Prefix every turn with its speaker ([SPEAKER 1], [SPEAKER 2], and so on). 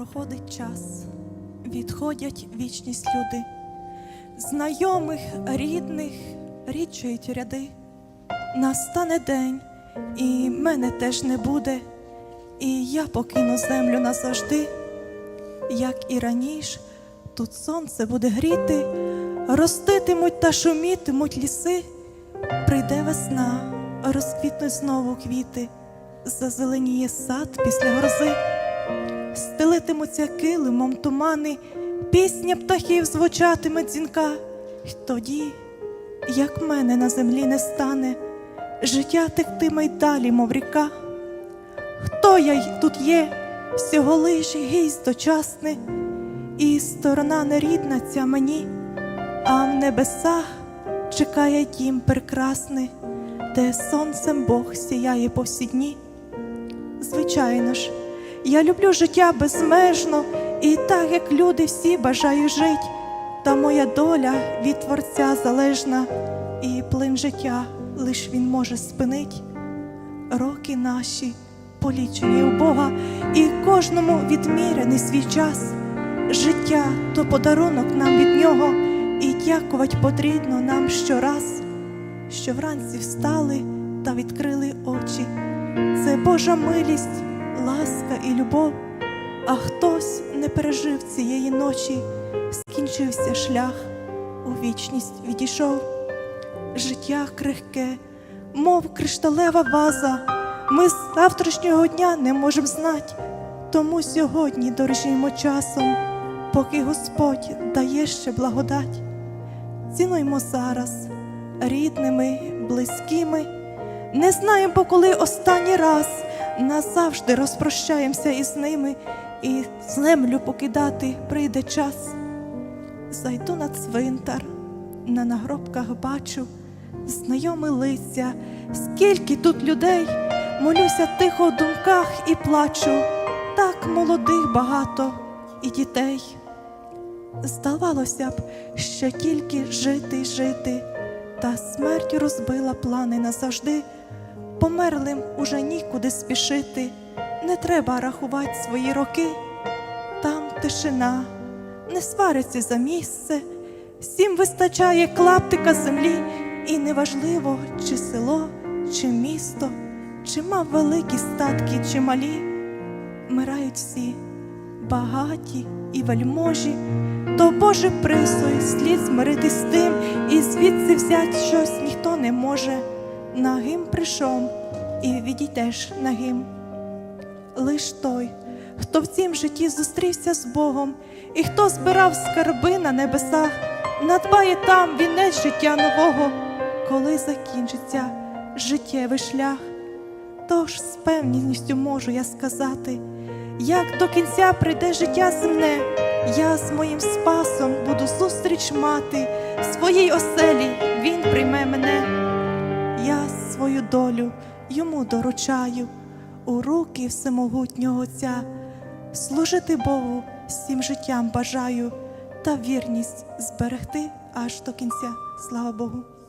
[SPEAKER 1] Проходить час, відходять вічність люди, знайомих, рідних рідчають ряди. Настане день, і мене теж не буде, і я покину землю назавжди. Як і раніше, тут сонце буде гріти, роститимуть та шумітимуть ліси. Прийде весна, розквітнуть знову квіти, зазеленіє сад після грози. Стелитимуться килимом тумани, пісня птахів звучатиме дзвінка. І тоді, як мене на землі не стане, життя тектиме й далі, мов ріка. Хто я й тут є, всього лиш гість дочасне, і сторона нерідна ця мені, а в небесах чекає дім прекрасний, де сонцем Бог сіяє повсідні. Звичайно ж, я люблю життя безмежно, і так як люди всі бажаю жить, та моя доля від Творця залежна, і плин життя лиш він може спинить. Роки наші полічені у Бога, і кожному відміряний свій час. Життя то подарунок нам від нього, і дякувати потрібно нам щораз, що вранці встали та відкрили очі. Це Божа милість, ласка і любов. А хтось не пережив цієї ночі, скінчився шлях, у вічність відійшов. Життя крихке, мов кришталева ваза. Ми з завтрашнього дня не можемо знати, тому сьогодні дорожімо часом, поки Господь дає ще благодать. Цінуймо зараз рідними, близькими. Не знаємо, коли останній раз назавжди розпрощаємося із ними, і землю покидати прийде час. Зайду на цвинтар, на нагробках бачу знайомі лиця, скільки тут людей, молюся тихо в думках і плачу, так молодих багато і дітей. Здавалося б, що тільки жити й жити, та смерть розбила плани назавжди. Померлим уже нікуди спішити, не треба рахувати свої роки. Там тишина, не свариться за місце, всім вистачає клаптика землі, і неважливо, чи село, чи місто, чи мав великі статки, чи малі. Мирають всі, багаті і вельможі, то Боже присой слід змиритись з тим, і звідси взять щось ніхто не може. Нагим прийшов і відійдеш нагим. Лиш той, хто в цім житті зустрівся з Богом, і хто збирав скарби на небесах, надбає там вінець життя нового, коли закінчиться життєвий шлях. Тож з певністю можу я сказати, як до кінця прийде життя земне, я з моїм спасом буду зустріч мати, в своїй оселі він прийме мене. Я свою долю йому доручаю у руки всемогутнього Отця, служити Богу всім життям бажаю та вірність зберегти аж до кінця. Слава Богу.